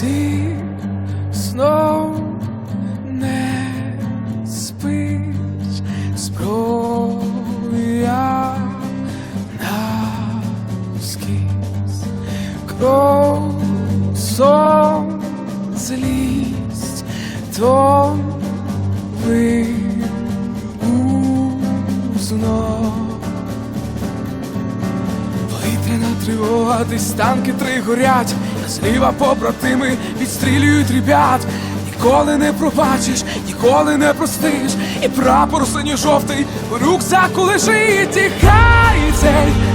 ти знов не спиш зброя навскіз кров сон злість то ви узнов тривога, десь танки три горять, зліва побратими відстрілюють ребят. Ніколи не пробачиш, ніколи не простиш, і прапор синьо-жовтий у рюкзаку лежить, тікай цей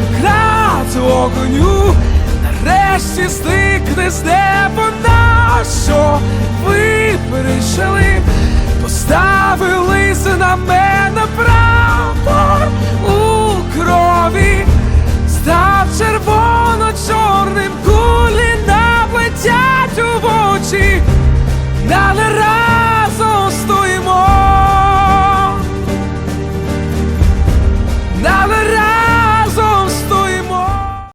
Dollar